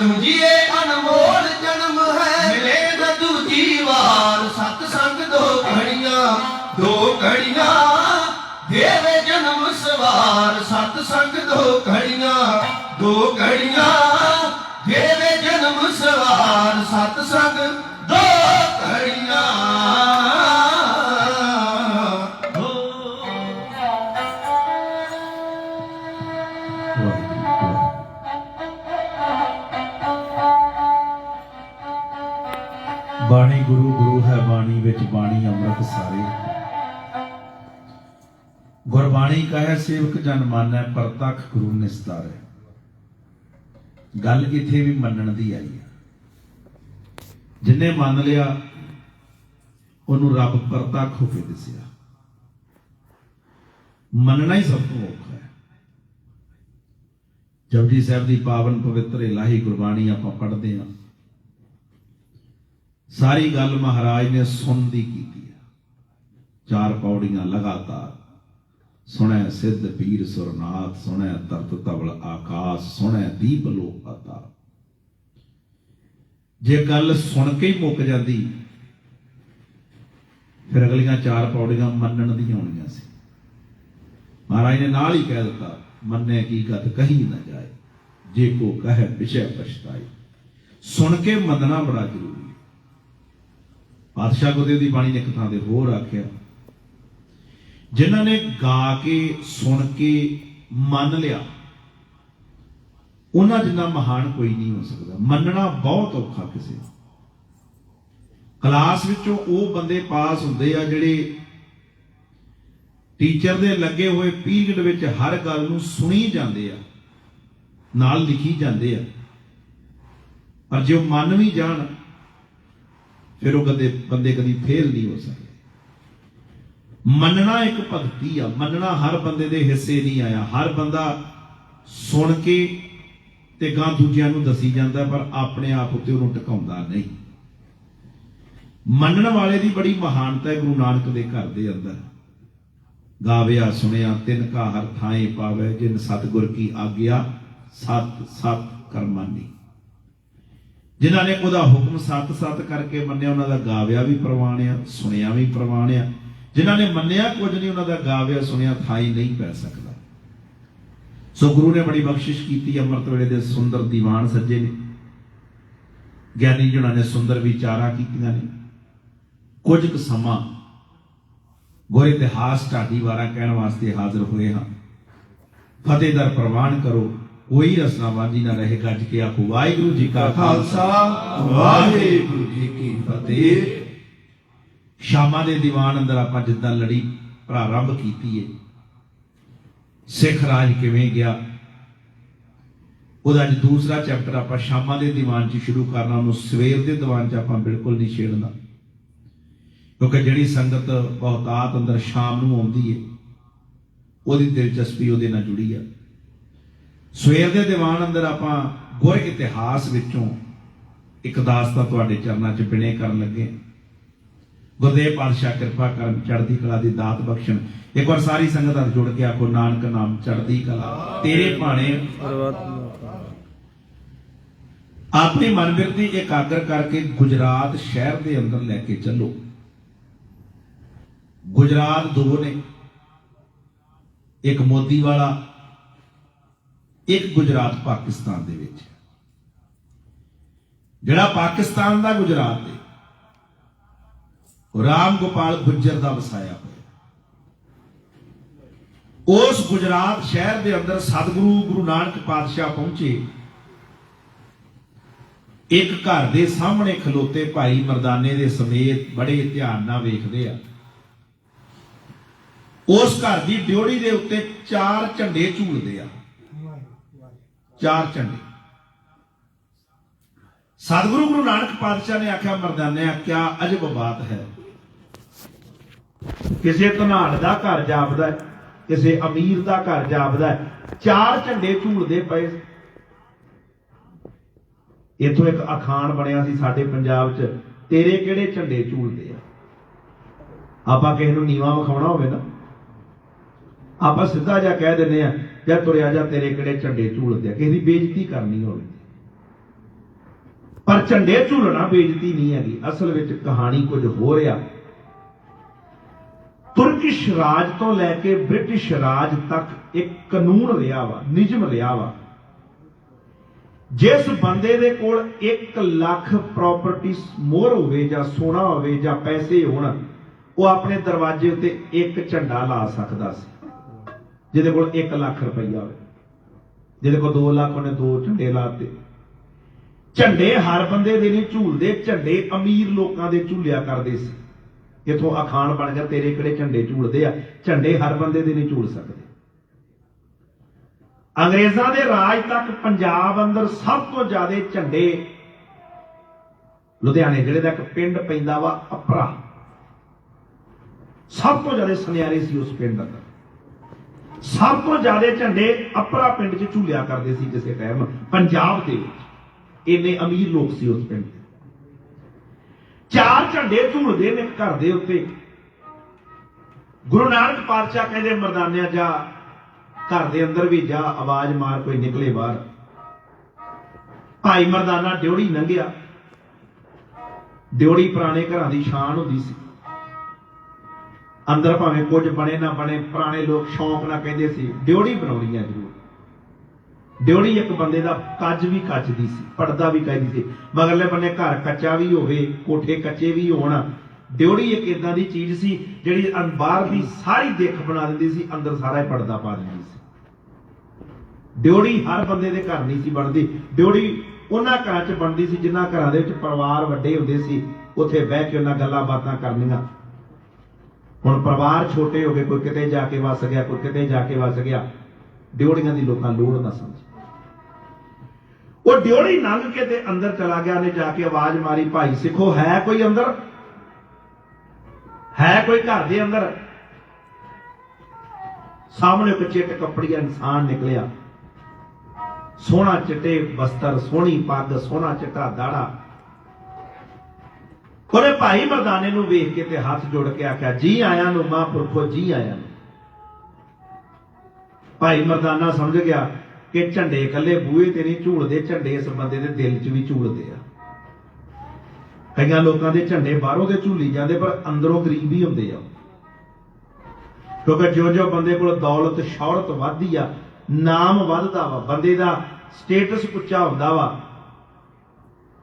ਸਾਧੂ ਜੀ ਵਿੱਚ ਬਾਣੀ ਅੰਮ੍ਰਿਤ ਸਾਰੇ। ਗੁਰਬਾਣੀ ਕਹੇ, ਸੇਵਕ ਜਨ ਮਾਨੈ, ਪ੍ਰਤੱਖ ਗੁਰੂ ਨਿਸਤਾਰੇ। ਗੱਲ ਇੱਥੇ ਵੀ ਮੰਨਣ ਦੀ ਆਈ ਹੈ। ਜਿਨੇ ਮੰਨ ਲਿਆ, ਉਹਨੂੰ ਰੱਬ ਪ੍ਰਤੱਖ ਹੋ ਕੇ ਦਿਸਿਆ। ਮੰਨਣਾ ਹੀ ਸਭ ਤੋਂ ਔਖਾ ਹੈ। ਜਪਜੀ ਸਾਹਿਬ ਦੀ ਪਾਵਨ ਪਵਿੱਤਰ ਇਲਾਹੀ ਗੁਰਬਾਣੀ ਆਪਾਂ ਪੜ੍ਹਦੇ ਹਾਂ। ਸਾਰੀ ਗੱਲ ਮਹਾਰਾਜ ਨੇ ਸੁਣਦੀ ਕੀਤੀ ਹੈ ਚਾਰ ਪੌੜੀਆਂ ਲਗਾਤਾਰ। ਸੁਣੈ ਸਿੱਧ ਪੀਰ ਸੁਰਨਾਥ, ਸੁਣੈ ਤਰਤ ਤਵਲ ਆਕਾਸ਼, ਸੁਣੈ ਦੀਪ ਲੋਕਤਾ ਜੇ ਗੱਲ ਸੁਣ ਕੇ ਹੀ ਮੁੱਕ ਜਾਂਦੀ, ਫਿਰ ਅਗਲੀਆਂ ਚਾਰ ਪੌੜੀਆਂ ਮੰਨਣ ਦੀਆਂ ਹੋਣੀਆਂ ਸੀ। ਮਹਾਰਾਜ ਨੇ ਨਾਲ ਹੀ ਕਹਿ ਦਿੱਤਾ, ਮੰਨੇ ਕੀ ਗਤ ਕਹੀ ਨਾ ਜਾਏ, ਜੇ ਕੋ ਕਹੇ ਵਿਸ਼ੇ ਪਛਤਾਏ ਸੁਣ ਕੇ ਮੰਨਣਾ ਬੜਾ ਜ਼ਰੂਰੀ ਪਾਤਸ਼ਾਹ ਗੁਰਦੇਵ ਦੀ ਬਾਣੀ ਨੇ ਇੱਕ ਥਾਂ ਤੇ ਹੋਰ ਆਖਿਆ, ਜਿਨ੍ਹਾਂ ਨੇ ਗਾ ਕੇ, ਸੁਣ ਕੇ, ਮੰਨ ਲਿਆ, ਉਹਨਾਂ ਜਿੰਨਾ ਮਹਾਨ ਕੋਈ ਨਹੀਂ ਹੋ ਸਕਦਾ। ਮੰਨਣਾ ਬਹੁਤ ਔਖਾ ਕਿਸੇ ਕਲਾਸ ਵਿੱਚੋਂ ਉਹ ਬੰਦੇ ਪਾਸ ਹੁੰਦੇ ਆ ਜਿਹੜੇ ਟੀਚਰ ਦੇ ਲੱਗੇ ਹੋਏ ਪੀਰੀਅਡ ਵਿੱਚ ਹਰ ਗੱਲ ਨੂੰ ਸੁਣੀ ਜਾਂਦੇ ਆ, ਨਾਲ ਲਿਖੀ ਜਾਂਦੇ ਆ। ਪਰ ਜੇ ਉਹ ਮੰਨ ਵੀ ਜਾਣ ਫਿਰ ਉਹ ਕਦੇ ਬੰਦੇ ਕਦੀ ਫੇਲ ਨਹੀਂ ਹੋ ਸਕਦੇ। ਮੰਨਣਾ ਇੱਕ ਭਗਤੀ ਆ, ਮੰਨਣਾ ਹਰ ਬੰਦੇ ਦੇ ਹਿੱਸੇ ਨਹੀਂ ਆਇਆ। ਹਰ ਬੰਦਾ ਸੁਣ ਕੇ ਤੇ ਗਾਂ ਦੂਜਿਆਂ ਨੂੰ ਦੱਸੀ ਜਾਂਦਾ, ਪਰ ਆਪਣੇ ਆਪ ਉੱਤੇ ਉਹਨੂੰ ਟਿਕਾਉਂਦਾ ਨਹੀਂ। ਮੰਨਣ ਵਾਲੇ ਦੀ ਬੜੀ ਮਹਾਨਤਾ ਹੈ, ਗੁਰੂ ਨਾਨਕ ਦੇ ਘਰ ਦੇ ਅੰਦਰ। ਗਾਵਿਆ, ਸੁਣਿਆ, ਤਿੰਨ ਕਾ ਹਰ ਥਾਏ ਪਾਵੇ, ਜਿਨ ਸਤਗੁਰ ਕੀ ਆਗਿਆ ਸਤ ਸਤ ਕਰਮਾਨੀ। ਜਿਨ੍ਹਾਂ ਨੇ ਉਹਦਾ ਹੁਕਮ ਸਤ ਸਤ ਕਰਕੇ ਮੰਨਿਆ, ਉਹਨਾਂ ਦਾ ਗਾਵਿਆ ਵੀ ਪ੍ਰਵਾਨ ਆ, ਸੁਣਿਆ ਵੀ ਪ੍ਰਵਾਨ ਆ। ਜਿਨ੍ਹਾਂ ਨੇ ਮੰਨਿਆ ਕੁਝ ਨਹੀਂ, ਉਹਨਾਂ ਦਾ ਗਾਵਿਆ, ਸੁਣਿਆ ਥਾਈ ਨਹੀਂ ਪੈ ਸਕਦਾ। ਸੋ ਗੁਰੂ ਨੇ ਬੜੀ ਬਖਸ਼ਿਸ਼ ਕੀਤੀ, ਅੰਮ੍ਰਿਤ ਵੇਲੇ ਦੇ ਸੁੰਦਰ ਦੀਵਾਨ ਸੱਜੇ ਨੇ। ਗਿਆਨੀ ਜਨਾਂ ਨੇ ਸੁੰਦਰ ਵਿਚਾਰਾਂ ਕੀਤੀਆਂ ਨੇ। ਕੁਝ ਕੁ ਸਮਾਂ ਗੁਰ ਇਤਿਹਾਸ ਢਾਡੀ ਵਾਰਾ ਕਹਿਣ ਵਾਸਤੇ ਹਾਜ਼ਰ ਹੋਏ ਹਾਂ। ਫਤਿਹਦਰ ਪ੍ਰਵਾਨ ਕਰੋ। ਕੋਈ ਰਸਨਾ ਵਾਂਝੀ ਨਾ ਰਹੇ ਗੱਜ ਕੇ ਆਖੋ, ਵਾਹਿਗੁਰੂ ਜੀ ਕਾ ਖਾਲਸਾ, ਵਾਹਿਗੁਰੂ ਜੀ ਕੀ ਫਤਿਹ। ਸ਼ਾਮਾਂ ਦੇ ਦੀਵਾਨ ਅੰਦਰ ਆਪਾਂ ਜਿੱਦਾਂ ਲੜੀ ਪ੍ਰਾਰੰਭ ਕੀਤੀ ਏ। ਸਿੱਖ ਰਾਜ ਕਿਵੇਂ ਗਿਆ? ਉਹਦਾ ਅੱਜ ਦੂਸਰਾ ਚੈਪਟਰ ਆਪਾਂ ਸ਼ਾਮਾਂ ਦੇ ਦੀਵਾਨ 'ਚ ਸ਼ੁਰੂ ਕਰਨਾ, ਉਹਨੂੰ ਸਵੇਰ ਦੇ ਦੀਵਾਨ 'ਚ ਆਪਾਂ ਬਿਲਕੁਲ ਨਹੀਂ ਛੇੜਨਾ। ਕਿਉਂਕਿ ਜਿਹੜੀ ਸੰਗਤ ਬਹੁਤਾਤ ਅੰਦਰ ਸ਼ਾਮ ਨੂੰ ਆਉਂਦੀ ਏ, ਉਹਦੀ ਦਿਲਚਸਪੀ ਉਹਦੇ ਨਾਲ ਜੁੜੀ ਆ। ਸਵੇਰ ਦੇ ਦੀਵਾਨ ਅੰਦਰ ਆਪਾਂ ਗੁਰ ਇਤਿਹਾਸ ਵਿੱਚੋਂ ਇੱਕ ਦਾਸਤਾ ਤੁਹਾਡੇ ਚਰਨਾਂ 'ਚ ਬਿਨੇ ਕਰਨ ਲੱਗੇ। ਗੁਰਦੇਵ ਪਾਤਸ਼ਾਹ ਕਿਰਪਾ ਕਰਨ ਚੜ੍ਹਦੀ ਕਲਾ ਦੀ ਦਾਤ ਬਖਸ਼ਣ। ਇੱਕ ਵਾਰ ਸਾਰੀ ਸੰਗਤ ਨਾਲ ਜੁੜ ਕੇ ਆਖੋ, ਨਾਨਕ ਨਾਮ ਚੜ੍ਹਦੀ ਕਲਾ, ਤੇਰੇ ਭਾਣੇ। ਆਪਣੀ ਮਨਵਿਰਤੀ ਇਕਾਗਰ ਕਰਕੇ ਗੁਜਰਾਤ ਸ਼ਹਿਰ ਦੇ ਅੰਦਰ ਲੈ ਕੇ ਚੱਲੋ। ਗੁਜਰਾਤ ਦੋ ਨੇ। ਇੱਕ ਮੋਦੀ ਵਾਲਾ ਇੱਕ ਗੁਜਰਾਤ ਪਾਕਿਸਤਾਨ ਦੇ ਵਿੱਚ ਜਿਹੜਾ ਪਾਕਿਸਤਾਨ ਦਾ ਗੁਜਰਾਤ ਹੈ ਰਾਮ ਗੋਪਾਲ ਗੁੱਜਰ ਦਾ ਵਸਾਇਆ ਹੋਇਆ ਉਸ ਗੁਜਰਾਤ ਸ਼ਹਿਰ ਦੇ ਅੰਦਰ ਸਤਿਗੁਰੂ ਗੁਰੂ ਨਾਨਕ ਪਾਤਸ਼ਾਹ ਪਹੁੰਚੇ। ਇੱਕ ਘਰ ਦੇ ਸਾਹਮਣੇ ਖਲੋਤੇ ਭਾਈ ਮਰਦਾਨੇ ਦੇ ਸਮੇਤ ਬੜੇ ਧਿਆਨ ਨਾਲ ਵੇਖਦੇ ਆ। ਉਸ ਘਰ ਦੀ ਡਿਉੜੀ ਦੇ ਉੱਤੇ ਚਾਰ ਝੰਡੇ ਝੂਲਦੇ ਆ। ਚਾਰ ਝੰਡੇ ਸਤਿਗੁਰੂ ਗੁਰੂ ਨਾਨਕ ਪਾਤਸ਼ਾਹ ਨੇ ਆਖਿਆ, ਮਰਦਾਨਿਆ, ਕਿਆ ਅਜਬ ਬਾਤ ਹੈ। ਕਿਸੇ ਧਨਾੜ ਦਾ ਘਰ ਜਾਪਦਾ ਕਿਸੇ ਅਮੀਰ ਦਾ ਘਰ ਜਾਪਦਾ ਚਾਰ ਝੰਡੇ ਝੂਲਦੇ ਪਏ। ਇਥੋਂ ਇੱਕ ਅਖਾਣ ਬਣਿਆ ਸੀ ਸਾਡੇ ਪੰਜਾਬ 'ਚ, ਤੇਰੇ ਕਿਹੜੇ ਝੰਡੇ ਝੂਲਦੇ ਆ? ਆਪਾਂ ਕਿਸੇ ਨੂੰ ਨੀਵਾ ਵਿਖਾਉਣਾ ਹੋਵੇ ਨਾ, ਆਪਾਂ ਸਿੱਧਾ ਜਿਹਾ ਕਹਿ ਦਿੰਦੇ ਆ ਜਾਂ ਤੁਰਿਆ ਜਾ ਤੇਰੇ ਕਿਹੜੇ ਝੰਡੇ ਝੂਲਦੇ ਆ? ਕਿਸੇ ਦੀ ਬੇਇੱਜ਼ਤੀ ਕਰਨੀ ਹੋਵੇ। ਪਰ ਝੰਡੇ ਝੂਲਣਾ ਬੇਇੱਜ਼ਤੀ ਨਹੀਂ ਹੈਗੀ। ਅਸਲ ਵਿੱਚ ਕਹਾਣੀ ਕੁਝ ਹੋ ਰਿਹਾ ਤੁਰਕਿਸ਼ ਰਾਜ ਤੋਂ ਲੈ ਕੇ ਬ੍ਰਿਟਿਸ਼ ਰਾਜ ਤੱਕ ਇੱਕ ਕਾਨੂੰਨ ਰਿਹਾ ਵਾ, ਨਿਯਮ ਰਿਹਾ ਵਾ। ਜਿਸ ਬੰਦੇ ਦੇ ਕੋਲ 1 ਲੱਖ ਪ੍ਰਾਪਰਟੀ ਮੋਹਰ ਹੋਵੇ ਜਾਂ ਸੋਨਾ ਹੋਵੇ ਜਾਂ ਪੈਸੇ ਹੋਣ, ਉਹ ਆਪਣੇ ਦਰਵਾਜ਼ੇ ਉੱਤੇ ਇੱਕ ਝੰਡਾ ਲਾ ਸਕਦਾ ਸੀ। ਜਿਹਦੇ ਕੋਲ 1 ਲੱਖ ਰੁਪਈਆ ਹੋਵੇ। ਜਿਹਦੇ ਕੋਲ 2 ਲੱਖ ਉਹਨੇ ਦੋ ਝੰਡੇ ਲਾਤੇ ਝੰਡੇ ਹਰ ਬੰਦੇ ਦੇ ਨਹੀਂ, ਝੂਲਦੇ ਝੰਡੇ ਅਮੀਰ ਲੋਕਾਂ ਦੇ ਝੂਲਿਆ ਕਰਦੇ ਸੀ। ਇਥੋਂ ਅਖਾਣ ਬਣ ਗਿਆ, ਤੇਰੇ ਕਿਹੜੇ ਝੰਡੇ ਝੂਲਦੇ ਆ? ਝੰਡੇ ਹਰ ਬੰਦੇ ਦੇ ਨਹੀਂ ਝੂਲ ਸਕਦੇ। ਅੰਗਰੇਜ਼ਾਂ ਦੇ ਰਾਜ ਤੱਕ ਪੰਜਾਬ ਅੰਦਰ ਸਭ ਤੋਂ ਜ਼ਿਆਦਾ ਝੰਡੇ ਲੁਧਿਆਣੇ ਜਿਹੜੇ ਦਾ ਇੱਕ ਪਿੰਡ ਪੈਂਦਾ ਵਾ ਅਪਰਾ। ਸਭ ਤੋਂ ਜ਼ਿਆਦਾ ਸੁਨਿਆਰੇ ਸੀ ਉਸ ਪਿੰਡ ਅੰਦਰ ਸਭ ਤੋਂ ਜ਼ਿਆਦਾ ਝੰਡੇ ਅਪਰਾ ਪਿੰਡ 'ਚ ਝੂਲਿਆ ਕਰਦੇ ਸੀ ਕਿਸੇ ਟਾਈਮ ਪੰਜਾਬ ਦੇ ਵਿੱਚ। ਇੰਨੇ ਅਮੀਰ ਲੋਕ ਸੀ ਉਸ ਪਿੰਡ ਦੇ। ਚਾਰ ਝੰਡੇ ਝੂਲਦੇ ਨੇ ਘਰ ਦੇ ਉੱਤੇ। ਗੁਰੂ ਨਾਨਕ ਪਾਤਸ਼ਾਹ ਕਹਿੰਦੇ, ਮਰਦਾਨਿਆ ਜਾ, ਘਰ ਦੇ ਅੰਦਰ ਵੀ ਜਾ, ਆਵਾਜ਼ ਮਾਰ, ਕੋਈ ਨਿਕਲੇ ਬਾਹਰ। ਭਾਈ ਮਰਦਾਨਾ ਡਿਉੜੀ ਲੰਘਿਆ। ਡਿਉੜੀ ਪੁਰਾਣੇ ਘਰਾਂ ਦੀ ਸ਼ਾਨ ਹੁੰਦੀ ਸੀ। ਅੰਦਰ ਭਾਵੇਂ ਕੁਝ ਬਣੇ ਨਾ ਬਣੇ, ਪੁਰਾਣੇ ਲੋਕ ਸ਼ੌਂਕ ਨਾਲ ਕਹਿੰਦੇ ਸੀ ਡਿਉੜੀ ਬਣਾਉਣੀ ਆ ਜ਼ਰੂਰ। ਡਿਉੜੀ ਇੱਕ ਬੰਦੇ ਦਾ ਕੱਜ ਵੀ ਕੱਚਦੀ ਸੀ, ਪਰਦਾ ਵੀ ਕੱਚ ਸੀ। ਮਗਰਲੇ ਬੰਨੇ ਘਰ ਕੱਚਾ ਵੀ ਹੋਵੇ, ਕੋਠੇ ਕੱਚੇ ਵੀ ਹੋਣ ਡਿਉੜੀ ਇੱਕ ਇਦਾਂ ਦੀ ਚੀਜ਼ ਸੀ ਜਿਹੜੀ ਬਾਹਰ ਦੀ ਸਾਰੀ ਦਿੱਖ ਬਣਾ ਦਿੰਦੀ ਸੀ, ਅੰਦਰ ਸਾਰਾ ਹੀ ਪਰਦਾ ਪਾ ਦਿੰਦੀ ਸੀ। ਡਿਉੜੀ ਹਰ ਬੰਦੇ ਦੇ ਘਰ ਨਹੀਂ ਸੀ ਬਣਦੀ। ਡਿਉੜੀ ਉਹਨਾਂ ਘਰਾਂ 'ਚ ਬਣਦੀ ਸੀ ਜਿਨ੍ਹਾਂ ਘਰਾਂ ਦੇ ਵਿੱਚ ਪਰਿਵਾਰ ਵੱਡੇ ਹੁੰਦੇ ਸੀ। ਉੱਥੇ ਬਹਿ ਕੇ ਉਹਨਾਂ ਗੱਲਾਂ ਬਾਤਾਂ ਕਰਨੀਆਂ। ਹੁਣ ਪਰਿਵਾਰ ਛੋਟੇ ਹੋ ਗਏ, ਕੋਈ ਕਿਤੇ ਜਾ ਕੇ ਵਸ ਗਿਆ, ਕੋਈ ਕਿਤੇ ਜਾ ਕੇ ਵਸ ਗਿਆ ਡਿਉੜੀਆਂ ਦੀ ਲੋਕਾਂ ਲੋੜ ਨਾ ਸਮਝ। ਉਹ ਡਿਉੜੀ ਲੰਘ ਕੇ ਤੇ ਅੰਦਰ ਚਲਾ ਗਿਆ ਨੇ ਜਾ ਕੇ ਆਵਾਜ਼ ਮਾਰੀ, ਭਾਈ ਸਿੱਖੋ, ਹੈ ਕੋਈ ਅੰਦਰ? ਹੈ ਕੋਈ ਘਰ ਦੇ ਅੰਦਰ? ਸਾਹਮਣੇ ਇੱਕ ਚਿੱਟ ਕੱਪੜੀਆ ਇਨਸਾਨ ਨਿਕਲਿਆ। ਸੋਹਣਾ ਚਿੱਟੇ ਬਸਤਰ, ਸੋਹਣੀ ਪੱਗ, ਸੋਹਣਾ ਚਿੱਟਾ ਦਾੜਾ ਉਹਨੇ ਭਾਈ ਮਰਦਾਨੇ ਨੂੰ ਵੇਖ ਕੇ ਤੇ ਹੱਥ ਜੋੜ ਕੇ ਆਖਿਆ, ਜੀ ਆਇਆਂ ਨੂੰ, ਮਹਾਂਪੁਰਖੋ, ਜੀ ਆਇਆਂ ਨੂੰ। ਭਾਈ ਮਰਦਾਨਾ ਸਮਝ ਗਿਆ ਕਿ ਝੰਡੇ ਇਕੱਲੇ ਬੂਹੇ ਤੇ ਨਹੀਂ ਝੂਲਦੇ, ਝੰਡੇ ਇਸ ਬੰਦੇ ਦੇ ਦਿਲ 'ਚ ਵੀ ਝੂਲਦੇ ਆ। ਕਈਆਂ ਲੋਕਾਂ ਦੇ ਝੰਡੇ ਬਾਹਰੋਂ ਦੇ ਝੂਲੀ ਜਾਂਦੇ, ਪਰ ਅੰਦਰੋਂ ਗਰੀਬ ਹੀ ਹੁੰਦੇ ਆ। ਕਿਉਂਕਿ ਜੋ ਜੋ ਬੰਦੇ ਕੋਲ ਦੌਲਤ, ਸ਼ੌਹਰਤ ਵੱਧਦੀ ਆ, ਨਾਮ ਵੱਧਦਾ ਵਾ, ਬੰਦੇ ਦਾ ਸਟੇਟਸ ਉੱਚਾ ਹੁੰਦਾ ਵਾ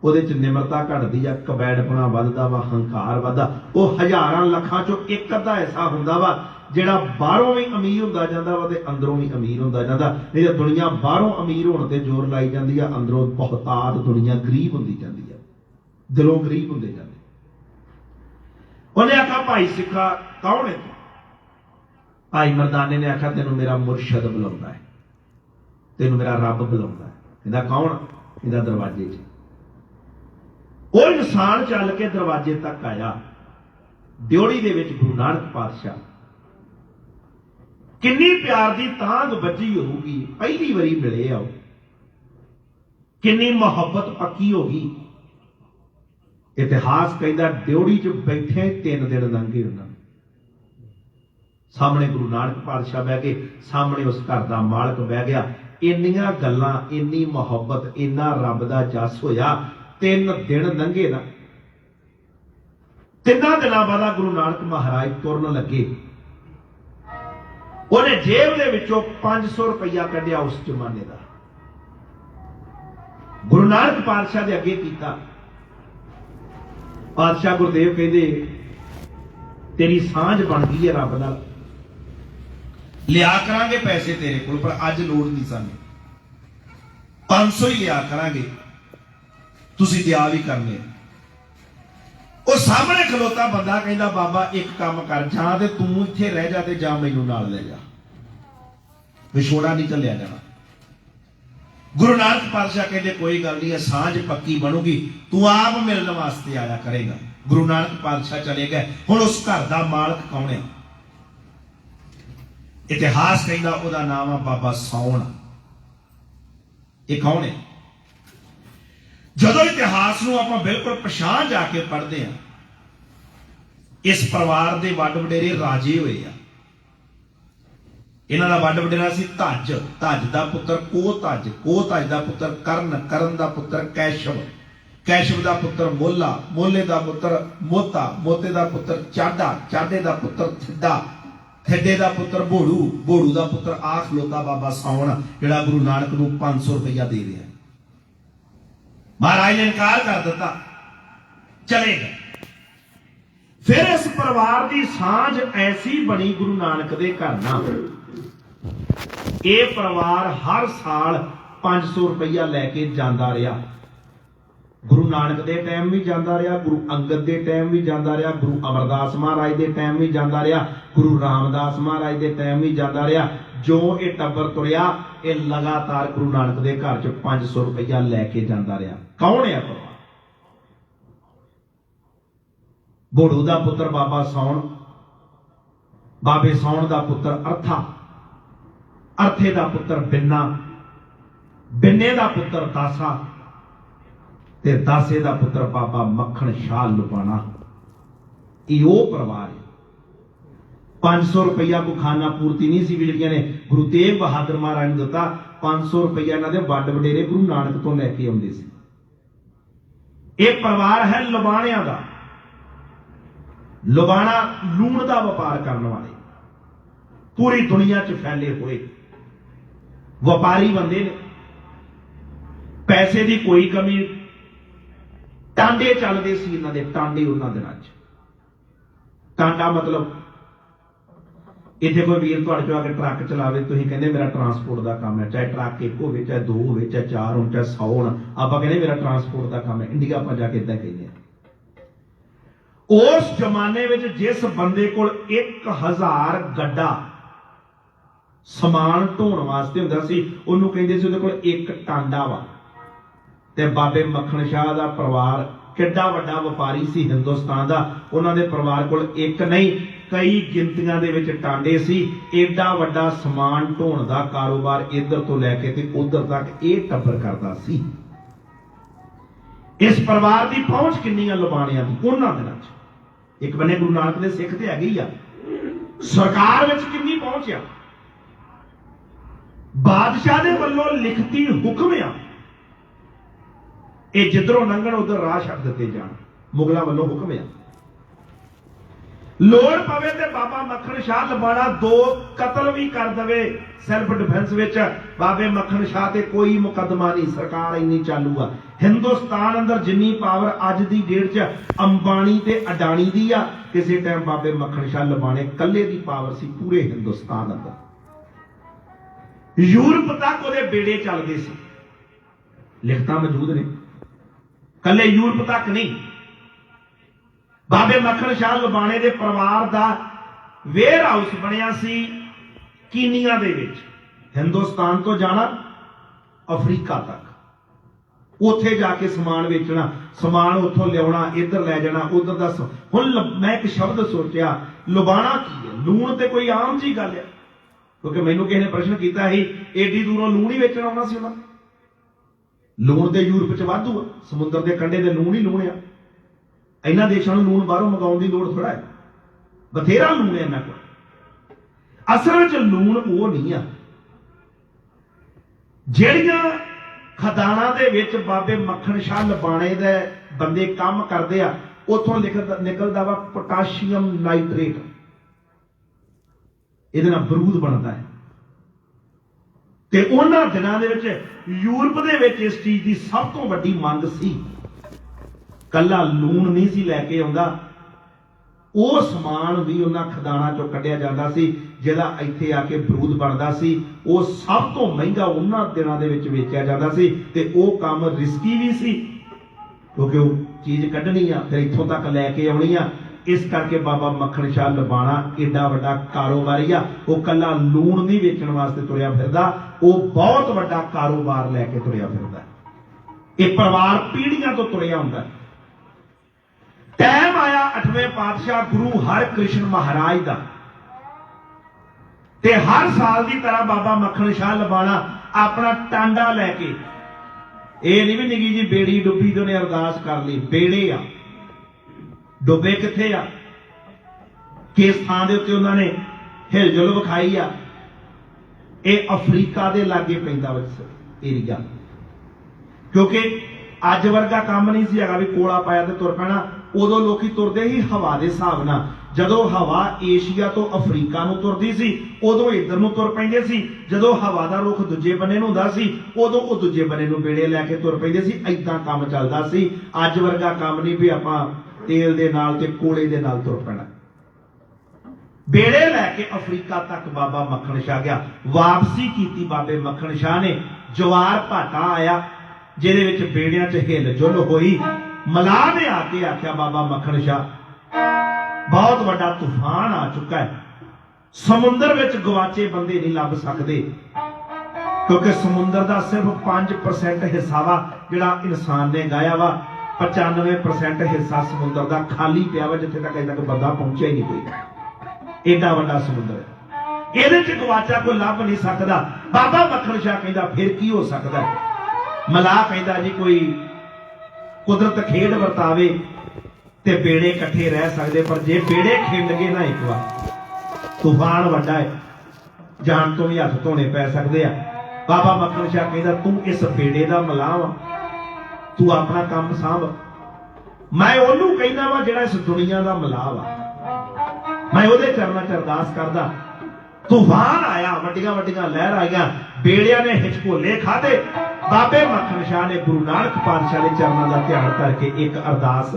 ਉਹਦੇ ਚ ਨਿਮਰਤਾ ਘਟਦੀ ਆ ਕਬੈੜਪਣਾ ਵੱਧਦਾ ਵਾ, ਹੰਕਾਰ ਵੱਧਦਾ। ਉਹ ਹਜ਼ਾਰਾਂ ਲੱਖਾਂ ਚੋਂ ਇੱਕ ਅੱਧਾ ਐਸਾ ਹੁੰਦਾ ਵਾ, ਜਿਹੜਾ ਬਾਹਰੋਂ ਵੀ ਅਮੀਰ ਹੁੰਦਾ ਜਾਂਦਾ ਵਾ ਤੇ ਅੰਦਰੋਂ ਵੀ ਅਮੀਰ ਹੁੰਦਾ ਜਾਂਦਾ। ਨਹੀਂ ਤਾਂ ਦੁਨੀਆ ਬਾਹਰੋਂ ਅਮੀਰ ਹੋਣ ਤੇ ਜ਼ੋਰ ਲਾਈ ਜਾਂਦੀ ਆ, ਅੰਦਰੋਂ ਬਹੁਤਾਤ ਦੁਨੀਆ ਗਰੀਬ ਹੁੰਦੀ ਜਾਂਦੀ ਆ। ਦਿਲੋਂ ਗਰੀਬ ਹੁੰਦੇ ਜਾਂਦੇ। ਉਹਨੇ ਆਖਿਆ, ਭਾਈ ਸਿੱਖਾ, ਕੌਣ ਹੈ ਤੂੰ? ਭਾਈ ਮਰਦਾਨੇ ਨੇ ਆਖਿਆ, ਤੈਨੂੰ ਮੇਰਾ ਮੁਰਸ਼ਦ ਬੁਲਾਉਂਦਾ ਹੈ। ਤੈਨੂੰ ਮੇਰਾ ਰੱਬ ਬੁਲਾਉਂਦਾ ਹੈ। ਇਹਦਾ ਕੌਣ ਇਹਦਾ ਦਰਵਾਜ਼ੇ 'ਚ। ਉਹ ਇਨਸਾਨ ਚੱਲ ਕੇ ਦਰਵਾਜ਼ੇ ਤੱਕ ਆਇਆ। ਡਿਉੜੀ ਦੇ ਵਿੱਚ ਗੁਰੂ ਨਾਨਕ ਪਾਤਸ਼ਾਹ। ਕਿੰਨੀ ਪਿਆਰ ਦੀ ਤਾਂਗ ਵੱਜੀ ਹੋਊਗੀ, ਪਹਿਲੀ ਵਾਰੀ ਮਿਲੇ ਆ ਉਹ। ਕਿੰਨੀ ਮੁਹੱਬਤ ਪੱਕੀ ਹੋ ਗਈ। ਇਤਿਹਾਸ ਕਹਿੰਦਾ ਡਿਉੜੀ 'ਚ ਬੈਠੇ ਤਿੰਨ ਦਿਨ ਲੰਘੇ ਉਹਨਾਂ ਨੂੰ। ਸਾਹਮਣੇ ਗੁਰੂ ਨਾਨਕ ਪਾਤਸ਼ਾਹ ਬਹਿ ਕੇ, ਸਾਹਮਣੇ ਉਸ ਘਰ ਦਾ ਮਾਲਕ ਬਹਿ ਗਿਆ। ਇੰਨੀਆਂ ਗੱਲਾਂ, ਇੰਨੀ ਮੁਹੱਬਤ, ਇੰਨਾ ਰੱਬ ਦਾ ਜਸ ਹੋਇਆ ਤਿੰਨ ਦਿਨ ਲੰਘੇ ਨਾ। ਤਿੰਨਾਂ ਦਿਨਾਂ ਬਾਅਦ ਗੁਰੂ ਨਾਨਕ ਮਹਾਰਾਜ ਤੁਰਨ ਲੱਗੇ। ਉਹਨੇ ਜੇਬ ਦੇ ਵਿੱਚੋਂ 500 ਰੁਪਇਆ ਕੱਢਿਆ ਉਸ ਜ਼ਮਾਨੇ ਦਾ। ਗੁਰੂ ਨਾਨਕ ਪਾਤਸ਼ਾਹ ਦੇ ਅੱਗੇ ਕੀਤਾ। ਪਾਤਸ਼ਾਹ ਗੁਰਦੇਵ ਕਹਿੰਦੇ, ਤੇਰੀ ਸਾਂਝ ਬਣ ਗਈ ਹੈ ਰੱਬ ਨਾਲ। ਲਿਆ ਕਰਾਂਗੇ ਪੈਸੇ ਤੇਰੇ ਕੋਲ, ਪਰ ਅੱਜ ਲੋੜ ਨਹੀਂ ਸਾਨੂੰ। 500 ਹੀ ਲਿਆ ਕਰਾਂਗੇ। ਤੁਸੀਂ ਦਿਆ ਵੀ ਕਰਨੇ। ਉਹ ਸਾਹਮਣੇ ਖਲੋਤਾ ਬੰਦਾ ਕਹਿੰਦਾ, ਬਾਬਾ, ਇੱਕ ਕੰਮ ਕਰ, ਜਾਂ ਤੇ ਤੂੰ ਇੱਥੇ ਰਹਿ ਜਾ ਤੇ ਜਾਂ ਮੈਨੂੰ ਨਾਲ ਲੈ ਜਾ। ਵਿਛੋੜਾ ਨਹੀਂ ਚੱਲਿਆ ਜਾਣਾ। ਗੁਰੂ ਨਾਨਕ ਪਾਤਸ਼ਾਹ ਕਹਿੰਦੇ, ਕੋਈ ਗੱਲ ਨਹੀਂ, ਇਹ ਸਾਂਝ ਪੱਕੀ ਬਣੂਗੀ। ਤੂੰ ਆਪ ਮਿਲਣ ਵਾਸਤੇ ਆਇਆ ਕਰੇਗਾ। ਗੁਰੂ ਨਾਨਕ ਪਾਤਸ਼ਾਹ ਚਲੇ ਗਏ। ਹੁਣ ਉਸ ਘਰ ਦਾ ਮਾਲਕ ਕੌਣ ਹੈ? ਇਤਿਹਾਸ ਕਹਿੰਦਾ, ਉਹਦਾ ਨਾਮ ਆ ਬਾਬਾ ਸੌਣ। ਇਹ ਕੌਣ ਹੈ? ਜਦੋਂ ਇਤਿਹਾਸ ਨੂੰ ਆਪਾਂ ਬਿਲਕੁਲ ਪਛਾਣ ਜਾ ਕੇ ਪੜ੍ਹਦੇ ਆ ਇਸ ਪਰਿਵਾਰ ਦੇ ਵੱਡ ਵਡੇਰੇ ਰਾਜੇ ਹੋਏ ਆ। ਇਹਨਾਂ ਦਾ ਵੱਡ ਵਡੇਰਾ ਸੀ ਧੱਜ ਧੱਜ ਦਾ ਪੁੱਤਰ ਕੋ ਧੱਜ ਕੋ ਧੱਜ ਦਾ ਪੁੱਤਰ ਕਰਨ ਕਰਨ ਦਾ ਪੁੱਤਰ ਕੈਸ਼ਵ ਕੈਸ਼ਵ ਦਾ ਪੁੱਤਰ ਮੋਲਾ, ਮੋਲੇ ਦਾ ਪੁੱਤਰ ਮੋਤਾ, ਮੋਤੇ ਦਾ ਪੁੱਤਰ ਚਾਡਾ ਚਾਡੇ ਦਾ ਪੁੱਤਰ ਥਿੱਡਾ, ਥਿੱਡੇ ਦਾ ਪੁੱਤਰ ਭੋੜੂ ਭੋੜੂ ਦਾ ਪੁੱਤਰ ਆਖਲੋਤਾ ਬਾਬਾ ਸੌਣ ਜਿਹੜਾ ਗੁਰੂ ਨਾਨਕ ਨੂੰ 500 ਰੁਪਇਆ ਦੇ ਰਿਹਾ। ਮਹਾਰਾਜ ਨੇ ਇਨਕਾਰ ਕਰ ਦਿੱਤਾ। ਚਲੇ ਗਏ। ਫਿਰ ਇਸ ਪਰਿਵਾਰ ਦੀ ਸਾਂਝ ਐਸੀ ਬਣੀ ਗੁਰੂ ਨਾਨਕ ਦੇ ਘਰ ਨਾਲ। ਇਹ ਪਰਿਵਾਰ ਹਰ ਸਾਲ 500 ਰੁਪਇਆ ਲੈ ਕੇ ਜਾਂਦਾ ਰਿਹਾ। ਗੁਰੂ ਨਾਨਕ ਦੇ ਟਾਈਮ ਵੀ ਜਾਂਦਾ ਰਿਹਾ, ਗੁਰੂ ਅੰਗਦ ਦੇ ਟਾਈਮ ਵੀ ਜਾਂਦਾ ਰਿਹਾ, ਗੁਰੂ ਅਮਰਦਾਸ ਮਹਾਰਾਜ ਦੇ ਟਾਈਮ ਵੀ ਜਾਂਦਾ ਰਿਹਾ, ਗੁਰੂ ਰਾਮਦਾਸ ਮਹਾਰਾਜ ਦੇ ਟਾਈਮ ਵੀ ਜਾਂਦਾ ਰਿਹਾ। ਜੋ ਇਹ ਟੱਬਰ ਤੁਰਿਆ, ਇਹ ਲਗਾਤਾਰ ਗੁਰੂ ਨਾਨਕ ਦੇ ਘਰ ਚ 500 ਰੁਪਇਆ ਲੈ ਕੇ ਜਾਂਦਾ ਰਿਹਾ। ਕੌਣ ਹੈ ਪਰਿਵਾਰ ਗੋੜੂ ਦਾ ਪੁੱਤਰ ਬਾਬਾ ਸੌਣ, ਬਾਬੇ ਸੌਣ ਦਾ ਪੁੱਤਰ ਅਰਥਾ, ਅਰਥੇ ਦਾ ਪੁੱਤਰ ਬਿੰਨਾ, ਬਿੰਨੇ ਦਾ ਪੁੱਤਰ ਦਾਸਾ ਤੇ ਦਾਸੇ ਦਾ ਪੁੱਤਰ ਬਾਬਾ ਮੱਖਣ ਸ਼ਾਹ ਲੁਬਾਣਾ ਇਹ ਉਹ ਪਰਿਵਾਰ ਹੈ। 500 ਰੁਪਇਆ ਕੋ ਖਾਣਾ ਪੂਰਤੀ ਨਹੀਂ ਸੀ ਵੀ ਜਿਹੜੀਆਂ ਨੇ। ਗੁਰੂ ਤੇਗ ਬਹਾਦਰ ਮਹਾਰਾਜ ਨੂੰ ਦਿੱਤਾ। 500 ਰੁਪਇਆ ਇਹਨਾਂ ਦੇ ਵੱਡ ਵਡੇਰੇ ਗੁਰੂ ਨਾਨਕ ਤੋਂ ਲੈ ਕੇ ਆਉਂਦੇ ਸੀ। ਇਹ ਪਰਿਵਾਰ ਹੈ ਲੁਬਾਣਿਆਂ ਦਾ। ਲੁਬਾਣਾ ਲੂਣ ਦਾ ਵਪਾਰ ਕਰਨ ਵਾਲੇ। ਪੂਰੀ ਦੁਨੀਆ 'ਚ ਫੈਲੇ ਹੋਏ। ਵਪਾਰੀ ਬੰਦੇ ਨੇ। ਪੈਸੇ ਦੀ ਕੋਈ ਕਮੀ ਟਾਂਡੇ ਚੱਲਦੇ ਸੀ ਇਹਨਾਂ ਦੇ, ਟਾਂਡੇ ਉਹਨਾਂ ਦਿਨਾਂ 'ਚ ਟਾਂਡਾ ਮਤਲਬ ਇੱਥੇ ਕੋਈ ਵੀਰ ਤੁਹਾਡੇ ਚੋਂ ਆ ਕੇ ਟਰੱਕ ਚਲਾਵੇ, ਤੁਸੀਂ ਕਹਿੰਦੇ ਮੇਰਾ ਟਰਾਂਸਪੋਰਟ ਦਾ ਕੰਮ ਹੈ, ਚਾਹੇ ਟਰੱਕ ਇੱਕ ਹੋਵੇ, ਚਾਹੇ ਦੋ ਹੋਵੇ, ਚਾਹੇ ਚਾਰ ਹੋਣ, ਚਾਹੇ 100 ਹੋਣ, ਆਪਾਂ ਕਹਿੰਦੇ ਮੇਰਾ ਟਰਾਂਸਪੋਰਟ ਦਾ ਕੰਮ ਹੈ। ਇੰਡੀਆ ਆਪਾਂ ਜਾ ਕੇ ਇਦਾਂ ਕਹਿੰਦੇ ਉਸ ਜ਼ਮਾਨੇ ਵਿੱਚ ਜਿਸ ਬੰਦੇ ਕੋਲ 1000 ਗੱਡਾ ਸਮਾਨ ਢੋਣ ਵਾਸਤੇ ਹੁੰਦਾ ਸੀ, ਉਹਨੂੰ ਕਹਿੰਦੇ ਸੀ ਉਹਦੇ ਕੋਲ ਇੱਕ ਟਾਂਡਾ ਵਾ। ਤੇ ਬਾਬੇ ਮੱਖਣ ਸ਼ਾਹ ਦਾ ਪਰਿਵਾਰ ਕਿੱਡਾ ਵੱਡਾ ਵਪਾਰੀ ਸੀ ਹਿੰਦੁਸਤਾਨ ਦਾ, ਉਹਨਾਂ ਦੇ ਪਰਿਵਾਰ ਕੋਲ ਇੱਕ ਨਹੀਂ ਕਈ ਗਿਣਤੀਆਂ ਦੇ ਵਿੱਚ ਟਾਂਡੇ ਸੀ। ਏਡਾ ਵੱਡਾ ਸਮਾਨ ਢੋਣ ਦਾ ਕਾਰੋਬਾਰ ਇੱਧਰ ਤੋਂ ਲੈ ਕੇ ਤੇ ਉੱਧਰ ਤੱਕ ਇਹ ਟੱਬਰ ਕਰਦਾ ਸੀ। ਇਸ ਪਰਿਵਾਰ ਦੀ ਪਹੁੰਚ ਕਿੰਨੀ ਆ ਲਬਾਣਿਆਂ ਦੀ, ਉਹਨਾਂ ਦਿਨਾਂ 'ਚ। ਇੱਕ ਬੰਨੇ ਗੁਰੂ ਨਾਨਕ ਦੇ ਸਿੱਖ ਤੇ ਹੈਗੇ ਹੀ ਆ। ਸਰਕਾਰ ਵਿੱਚ ਕਿੰਨੀ ਪਹੁੰਚ ਆ। ਬਾਦਸ਼ਾਹ ਦੇ ਵੱਲੋਂ ਲਿਖਤੀ ਹੁਕਮ ਆ। ਇਹ ਜਿੱਧਰੋਂ ਲੰਘਣ, ਉਧਰ ਰਾਹ ਛੱਡ ਦਿੱਤੇ ਜਾਣ। ਮੁਗਲਾਂ ਵੱਲੋਂ ਹੁਕਮ ਆ। ਲੋੜ ਪਵੇ ਤੇ ਬਾਬਾ ਮੱਖਣ ਸ਼ਾਹ ਲਬਾੜਾ ਦੋ ਕਤਲ ਵੀ ਕਰ ਦਵੇ ਸੈਲਫ ਡਿਫੈਂਸ ਵਿੱਚ। ਬਾਬੇ ਮੱਖਣ ਸ਼ਾਹ ਤੇ ਕੋਈ ਮੁਕੱਦਮਾ ਨਹੀਂ, ਸਰਕਾਰ ਇੰਨੀ ਚਾਲੂ ਆ। ਹਿੰਦੁਸਤਾਨ ਅੰਦਰ ਜਿੰਨੀ ਪਾਵਰ ਅੱਜ ਦੀ ਡੇਟ 'ਚ ਅੰਬਾਣੀ ਤੇ ਅਡਾਣੀ ਦੀ ਆ, ਕਿਸੇ ਟਾਈਮ ਬਾਬੇ ਮੱਖਣ ਸ਼ਾਹ ਲਬਾਣੇ ਕੱਲੇ ਦੀ ਪਾਵਰ ਸੀ ਪੂਰੇ ਹਿੰਦੁਸਤਾਨ ਅੰਦਰ। ਯੂਰਪ ਤੱਕ ਉਹਦੇ ਬੇੜੇ ਚੱਲਦੇ ਸੀ। ਲਿਖਤਾਂ ਮੌਜੂਦ ਨੇ। ਕੱਲੇ ਯੂਰਪ ਤੱਕ ਨਹੀਂ ਬਾਬੇ ਮੱਖਣ ਸ਼ਾਹ ਲੁਬਾਣੇ ਦੇ ਪਰਿਵਾਰ ਦਾ ਵੇਅਰ ਹਾਊਸ ਬਣਿਆ ਸੀ ਕੀਨੀਆ ਦੇ ਵਿੱਚ। ਹਿੰਦੁਸਤਾਨ ਤੋਂ ਜਾਣਾ, ਅਫਰੀਕਾ ਤੱਕ। ਉੱਥੇ ਜਾ ਕੇ ਸਮਾਨ ਵੇਚਣਾ, ਸਮਾਨ ਉੱਥੋਂ ਲਿਆਉਣਾ, ਇੱਧਰ ਲੈ ਜਾਣਾ, ਉੱਧਰ ਦਾ ਸ- ਹੁਣ ਲ- ਮੈਂ ਇੱਕ ਸ਼ਬਦ ਸੋਚਿਆ, ਲੁਬਾਣਾ ਕੀ ਹੈ? ਲੂਣ ਤੇ ਕੋਈ ਆਮ ਜੀ ਗੱਲ ਹੈ? ਕਿਉਂਕਿ ਮੈਨੂੰ ਕਿਸੇ ਨੇ ਪ੍ਰਸ਼ਨ ਕੀਤਾ ਸੀ, ਏਡੀ ਦੂਰੋਂ ਲੂਣ ਹੀ ਵੇਚਣ ਆਉਣਾ ਸੀ ਉਹਨਾਂ ਲੂਣ ਦੇ ਯੂਰਪ ਚ ਵਾਧੂ ਆ, ਸਮੁੰਦਰ ਦੇ ਕੰਢੇ ਦੇ ਲੂਣ ਹੀ ਲੂਣ ਆ। ਇਹਨਾਂ ਦੇਸ਼ਾਂ ਨੂੰ ਲੂਣ ਬਾਹਰੋਂ ਮੰਗਾਉਣ ਦੀ ਲੋੜ ਥੋੜਾ ਹੈ। ਬਥੇਰਾ ਲੂਣ ਹੈ ਇਹਨਾਂ ਕੋਲ। ਅਸਲ ਚ ਲੂਣ ਉਹ ਨਹੀਂ ਆ। ਜਿਹੜੀਆਂ ਖਦਾਨਾਂ ਦੇ ਵਿੱਚ ਬਾਬੇ ਮੱਖਣ ਸ਼ਾਹ ਲਬਾਣੇ ਦੇ ਬੰਦੇ ਕੰਮ ਕਰਦੇ ਆ, ਉਥੋਂ ਨਿਕਲਦਾ ਵਾ ਪੋਟਾਸ਼ੀਅਮ ਨਾਈਟ੍ਰੇਟ। ਇਹਦੇ ਨਾਲ ਬਰੂਦ ਬਣਦਾ ਹੈ। ਤੇ ਉਹਨਾਂ ਦਿਨਾਂ ਦੇ ਵਿੱਚ ਯੂਰਪ ਦੇ ਵਿੱਚ ਇਸ ਚੀਜ਼ ਦੀ ਸਭ ਤੋਂ ਵੱਡੀ ਮੰਗ ਸੀ। ਕੱਲਾ ਲੂਣ ਨਹੀਂ ਸੀ ਲੈ ਕੇ ਆਉਂਦਾ। ਉਹ ਸਮਾਨ ਵੀ ਉਹਨਾਂ ਖਦਾਨਾਂ ਚੋਂ ਕੱਢਿਆ ਜਾਂਦਾ ਸੀ, ਜਿਹੜਾ ਇੱਥੇ ਆ ਕੇ ਬਰੂਦ ਬਣਦਾ ਸੀ। ਉਹ ਸਭ ਤੋਂ ਮਹਿੰਗਾ ਉਹਨਾਂ ਦਿਨਾਂ ਦੇ ਵਿੱਚ ਵੇਚਿਆ ਜਾਂਦਾ ਸੀ ਤੇ ਉਹ ਕੰਮ ਰਿਸਕੀ ਵੀ ਸੀ। ਕਿਉਂਕਿ ਉਹ ਚੀਜ਼ ਕੱਢਣੀ ਆ, ਫਿਰ ਇੱਥੋਂ ਤੱਕ ਲੈ ਕੇ ਆਉਣੀ ਆ। ਇਸ ਕਰਕੇ ਬਾਬਾ ਮੱਖਣ ਸ਼ਾਹ ਲਬਾਣਾ ਏਡਾ ਵੱਡਾ ਕਾਰੋਬਾਰੀ ਆ। ਉਹ ਕੱਲਾ ਲੂਣ ਨਹੀਂ ਵੇਚਣ ਵਾਸਤੇ ਤੁਰਿਆ ਫਿਰਦਾ, ਉਹ ਬਹੁਤ ਵੱਡਾ ਕਾਰੋਬਾਰ ਲੈ ਕੇ ਤੁਰਿਆ ਫਿਰਦਾ। ਇਹ ਪਰਿਵਾਰ ਪੀੜ੍ਹੀਆਂ ਤੋਂ ਤੁਰਿਆ ਹੁੰਦਾ ਟਾਈਮ ਆਇਆ 8ਵੇਂ ਪਾਤਸ਼ਾਹ ਗੁਰੂ ਹਰਕ੍ਰਿਸ਼ਨ ਮਹਾਰਾਜ ਦਾ। ਤੇ ਹਰ ਸਾਲ ਦੀ ਤਰ੍ਹਾਂ ਬਾਬਾ ਮੱਖਣ ਸ਼ਾਹ ਲਬਾਣਾ ਆਪਣਾ ਟਾਂਡਾ ਲੈ ਕੇ, ਇਹ ਨਹੀਂ ਵੀ ਨਿੱਗੀ ਜੀ ਬੇੜੀ ਡੁੱਬੀ ਤੇ ਉਹਨੇ ਅਰਦਾਸ ਕਰ ਲਈ, ਬੇੜੇ ਆ। ਡੁੱਬੇ ਕਿੱਥੇ ਆ? ਕਿਸ ਥਾਂ ਦੇ ਉੱਤੇ ਉਹਨਾਂ ਨੇ ਹਿਲਜੁਲ ਵਿਖਾਈ ਆ? ਇਹ ਅਫਰੀਕਾ ਦੇ ਲਾਗੇ ਪੈਂਦਾ ਵਿੱਚ ਏਰੀਆ ਕਿਉਂਕਿ ਅੱਜ ਵਰਗਾ ਕੰਮ ਨਹੀਂ ਸੀ ਹੈਗਾ ਵੀ ਕੋਲਾ ਪਾਇਆ ਤੇ ਤੁਰ ਪੈਣਾ। ਉਦੋਂ ਲੋਕੀ ਤੁਰਦੇ ਹੀ ਹਵਾ ਦੇ ਹਿਸਾਬ ਨਾਲ। ਜਦੋਂ ਹਵਾ ਏਸ਼ੀਆ ਤੋਂ ਅਫਰੀਕਾ ਨੂੰ ਤੁਰਦੀ ਸੀ, ਉਦੋਂ ਇੱਧਰ ਨੂੰ ਤੁਰ ਪੈਂਦੇ ਸੀ। ਜਦੋਂ ਹਵਾ ਦਾ ਰੁਖ ਦੂਜੇ ਬੰਨੇ ਨੂੰ ਹੁੰਦਾ ਸੀ, ਉਦੋਂ ਉਹ ਦੂਜੇ ਬੰਨੇ ਨੂੰ ਬੇੜੇ ਲੈ ਕੇ ਤੁਰ ਪੈਂਦੇ ਸੀ। ਐਦਾਂ ਕੰਮ ਚੱਲਦਾ ਸੀ। ਅੱਜ ਵਰਗਾ ਕੰਮ ਨਹੀਂ ਵੀ ਆਪਾਂ ਤੇਲ ਦੇ ਨਾਲ ਤੇ ਕੋਲੇ ਦੇ ਨਾਲ ਤੁਰ ਪੈਣਾ। ਬੇੜੇ ਲੈ ਕੇ ਅਫਰੀਕਾ ਤੱਕ ਬਾਬਾ ਮੱਖਣ ਸ਼ਾਹ ਗਿਆ। ਵਾਪਸੀ ਕੀਤੀ ਬਾਬੇ ਮੱਖਣ ਸ਼ਾਹ ਨੇ। ਜਵਾਰ ਭਾਟਾ ਆਇਆ, ਜਿਹਦੇ ਵਿੱਚ ਬੇੜਿਆਂ 'ਚ ਹਿੱਲ ਜੁਲ ਹੋਈ। ਮਲਾਹ ਨੇ ਆ ਕੇ ਆਖਿਆ, ਬਾਬਾ ਮੱਖਣ ਸ਼ਾਹ, ਬਹੁਤ ਵੱਡਾ ਤੂਫਾਨ ਆ ਚੁੱਕਾ ਹੈ। ਸਮੁੰਦਰ ਵਿੱਚ ਗਵਾਚੇ ਬੰਦੇ ਨਹੀਂ ਲੱਭ ਸਕਦੇ ਕਿਉਂਕਿ ਸਮੁੰਦਰ ਦਾ ਸਿਰਫ 5% ਹਿੱਸਾ ਵਾ ਜਿਹੜਾ ਇਨਸਾਨ ਨੇ ਗਾਇਆ ਵਾ 95% ਹਿੱਸਾ ਸਮੁੰਦਰ ਦਾ ਖਾਲੀ ਪਿਆ ਵਾ, ਜਿੱਥੇ ਤੱਕ ਅਜੇ ਤੱਕ ਬੰਦਾ ਪਹੁੰਚਿਆ ਹੀ ਨਹੀਂ ਕੋਈ। ਏਡਾ ਵੱਡਾ ਸਮੁੰਦਰ ਹੈ। ਇਹਦੇ ਚ ਗਵਾਚਾ ਕੋਈ ਲੱਭ ਨਹੀਂ ਸਕਦਾ। ਬਾਬਾ ਮੱਖਣ ਸ਼ਾਹ ਕਹਿੰਦਾ, ਫਿਰ ਕੀ ਹੋ ਸਕਦਾ? ਮਲਾਹ ਕਹਿੰਦਾ, ਜੀ, ਕੋਈ ਕੁਦਰਤ ਖੇਡ ਵਰਤਾਵੇ ਤੇ ਬੇੜੇ ਇਕੱਠੇ ਰਹਿ ਸਕਦੇ, ਪਰ ਜੇ ਬੇੜੇ ਖਿੰਡ ਨਾ ਇੱਕ ਵਾਰ, ਤੂਫਾਨ ਵੱਡਾ ਹੈ, ਜਾਨ ਤੋਂ ਵੀ ਹੱਥ ਧੋਣੇ ਪੈ ਸਕਦੇ ਆ। ਬਾਬਾ ਮੱਖਣ ਸ਼ਾਹ ਕਹਿੰਦਾ, ਤੂੰ ਇਸ ਬੇੜੇ ਦਾ ਮਲਾਹ ਵਾ ਤੂੰ ਆਪਣਾ ਕੰਮ ਸਾਂਭ। ਮੈਂ ਉਹਨੂੰ ਕਹਿੰਦਾ ਵਾ ਜਿਹੜਾ ਇਸ ਦੁਨੀਆ ਦਾ ਮਲਾਹ ਵਾ ਮੈਂ ਉਹਦੇ ਚਰਨਾਂ 'ਚ ਅਰਦਾਸ ਕਰਦਾ, ਤੂਫਾਨ ਆਇਆ ਵੱਡੀਆਂ ਵੱਡੀਆਂ ਲਹਿਰ ਆਈਆਂ ਬੇੜਿਆਂ ਨੇ ਹਿਚਕੋਲੇ ਖਾਦੇ ਬਾਬੇ ਮੱਖਣ ਸ਼ਾਹ ਨੇ ਗੁਰੂ ਨਾਨਕ ਪਾਤਸ਼ਾਹ ਦੇ ਚਰਨਾਂ ਦਾ ਧਿਆਨ ਕਰਕੇ ਇੱਕ ਅਰਦਾਸ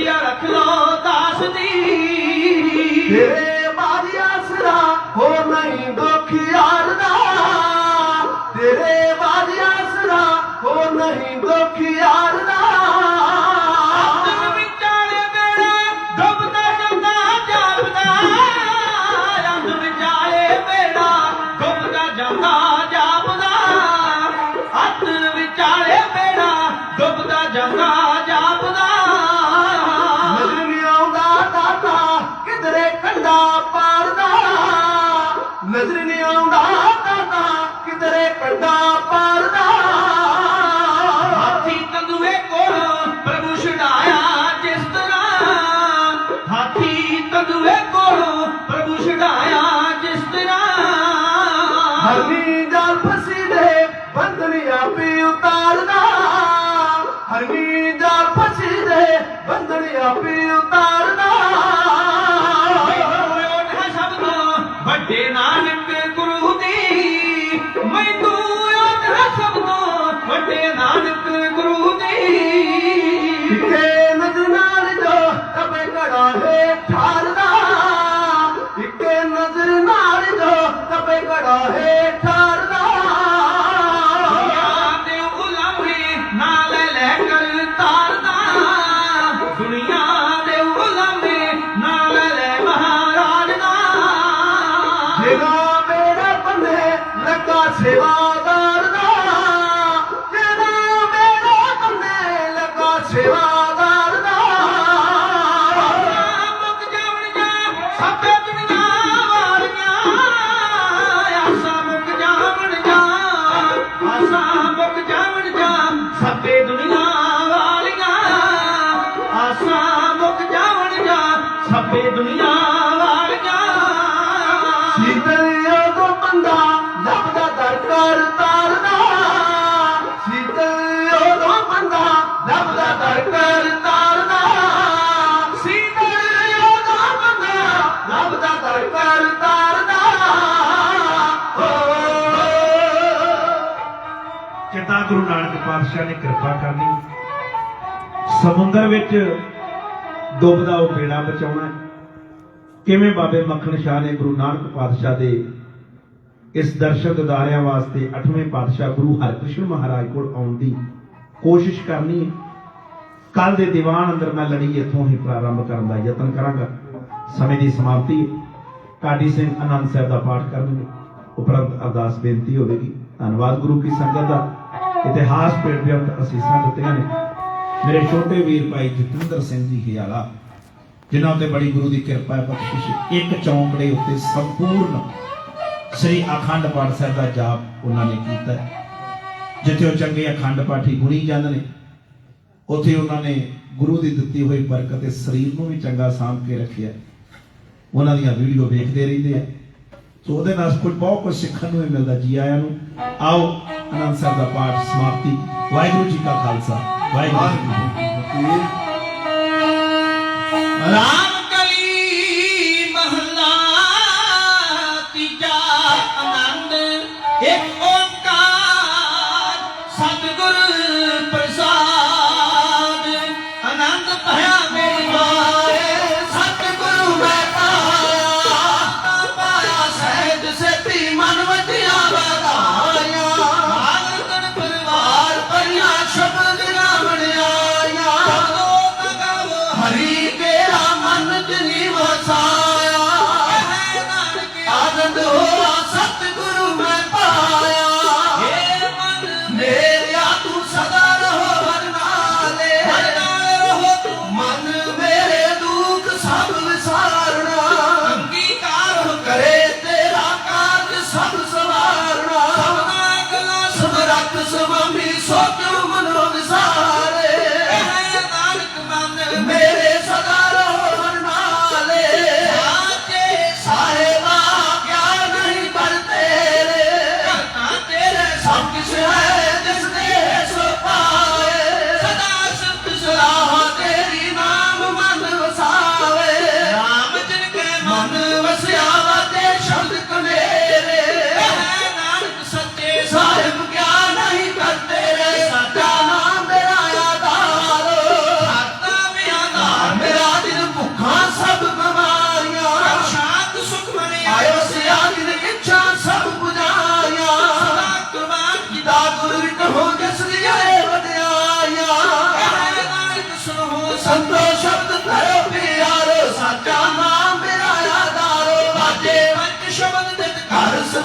ਲੱਜਿਆ ਰੱਖ ਲਾ ਦਾਸ ਦੀ ਕਿਧਰੇ ਕੰਡਾ ਹਾਥੀ ਤੰਦੂਏ ਕੋਲ ਪ੍ਰਭੂ ਛਡਾਇਆ ਜਿਸ ਤਰ੍ਹਾਂ। ਹਾਥੀ ਤੰਦੂਏ ਕੋਲ ਪ੍ਰਭੂ ਛਡਾਇਆ ਜਿਸ ਤਰ੍ਹਾਂ। ਹਰਨੀ ਜਾਲ ਫਸੀ ਦੇ ਬੰਦਨੀ ਆਪੇ ਉਤਾਰਦਾ। ਹਰਨੀ ਜਾਲ ਫਸੀ ਦੇ ਬੰਦਨੀ ਆਪੇ ਉਤਾਰਦਾ। ਵੱਡੇ ਨਾਨਕ ਗੁਰੂ ਦੀ ਇੱਕੇ ਨਜ਼ਰ ਨਾਲ ਜੋ ਤਬੇ ਘੜਾ ਹੈ ਠਾਰਦਾ। ਇੱਕੇ ਨਜ਼ਰ ਨਾਲ ਜੋ ਤਬੇ ਘੜਾ ਹੈ ਠਾਰਦਾ। ਪਾਤਸ਼ਾਹ ਨੇ ਕਿਰਪਾ ਕਰਨੀ। ਸਮੁੰਦਰ ਵਿੱਚ ਡੁੱਬਦਾ ਉਹ ਬੇੜਾ ਬਚਾਉਣਾ ਕਿਵੇਂ ਬਾਬੇ ਮੱਖਣ ਸ਼ਾਹ ਨੇ ਗੁਰੂ ਨਾਨਕ ਪਾਤਸ਼ਾਹ ਦੇ ਇਸ ਦਰਸ਼ਨ ਦਿਦਾਰਿਆਂ ਵਾਸਤੇ 8ਵੇਂ ਪਾਤਸ਼ਾਹ ਗੁਰੂ ਹਰਿਕ੍ਰਿਸ਼ਨ ਮਹਾਰਾਜ ਕੋਲ ਆਉਣ ਦੀ ਕੋਸ਼ਿਸ਼ ਕਰਨੀ ਹੈ। ਕੱਲ ਦੇ ਦੀਵਾਨ ਅੰਦਰ ਮੈਂ ਲੜੀ, ਇੱਥੋਂ ਹੀ ਪ੍ਰਾਰੰਭ ਕਰਨ ਦਾ ਯਤਨ ਕਰਾਂਗਾ। ਸਮੇਂ ਦੀ ਸਮਾਪਤੀ। ਹੈ ਕਾਡੀ ਸਿੰਘ ਆਨੰਦ ਸਾਹਿਬ ਦਾ ਪਾਠ ਕਰਨਗੇ। ਉਪਰੰਤ ਅਰਦਾਸ ਬੇਨਤੀ ਹੋਵੇਗੀ। ਧੰਨਵਾਦ ਗੁਰੂ ਕੀ ਸੰਗਤ ਦਾ। ਇਤਿਹਾਸ ਪੇੜ ਬਿਆੰਤ ਅਸੀਸਾਂ ਦਿੱਤੀਆਂ ਨੇ। ਮੇਰੇ ਛੋਟੇ ਵੀਰ ਭਾਈ ਜਤਿੰਦਰ ਸਿੰਘ ਜੀ ਹਿਆਲਾ ਜਿਨ੍ਹਾਂ ਉੱਤੇ ਬੜੀ ਗੁਰੂ ਦੀ ਕਿਰਪਾ ਹੈ ਪਤਿਸ਼ ਇੱਕ ਚੌਂਕੜੇ ਉੱਤੇ ਸੰਪੂਰਨ ਸ੍ਰੀ ਅਖੰਡ ਪਾਠ ਸਾਹਿਬ ਦਾ ਜਾਪ ਉਹਨਾਂ ਨੇ ਕੀਤਾ ਜਿੱਥੇ ਉਹ ਚੰਗੇ ਅਖੰਡ ਪਾਠੀ ਗੁਣੀ ਜਾਂਦੇ ਨੇ, ਉੱਥੇ ਉਹਨਾਂ ਨੇ ਗੁਰੂ ਦੀ ਦਿੱਤੀ ਹੋਈ ਬਰਕਤ ਤੇ ਸਰੀਰ ਨੂੰ ਵੀ ਚੰਗਾ ਸਾਂਭ ਕੇ ਰੱਖਿਆ ਉਹਨਾਂ ਦੀਆਂ ਵੀਡੀਓ ਵੇਖਦੇ ਰਹਿੰਦੇ ਆ। ਸੋ ਉਹਦੇ ਨਾਲ ਕੁਝ ਬਹੁਤ ਕੁਝ ਸਿੱਖਣ ਨੂੰ ਵੀ ਮਿਲਦਾ, ਜੀ ਆਇਆਂ ਨੂੰ। ਆਓ ਆਨੰਦ ਸਾਹਿਬ ਦਾ ਪਾਠ ਸਮਾਪਤੀ। ਵਾਹਿਗੁਰੂ ਜੀ ਕਾ ਖਾਲਸਾ। ਵਾਹਿਗੁਰੂ ਜੀ ਕੀ ਫਤਿਹ। ਰਾਮ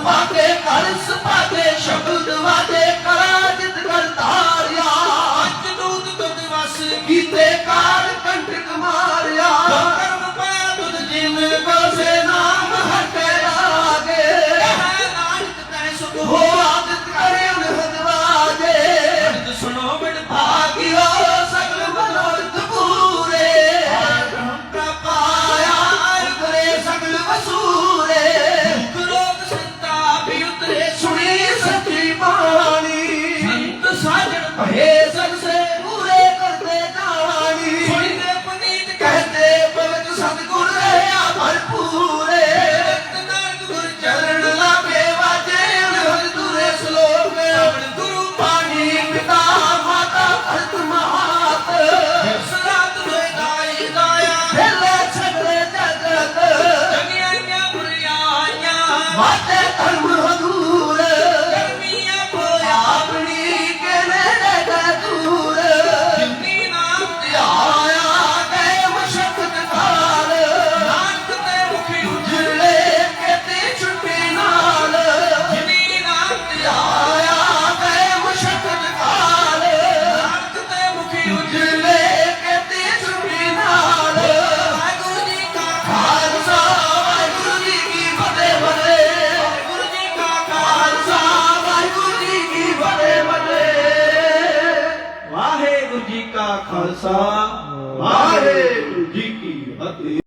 ਘਰ ਸਪਾਕੇ ਘਰ ਸ਼ਬਦ ਵਾਜੇ ਕਰਾ ਜਿਤ ਕਰ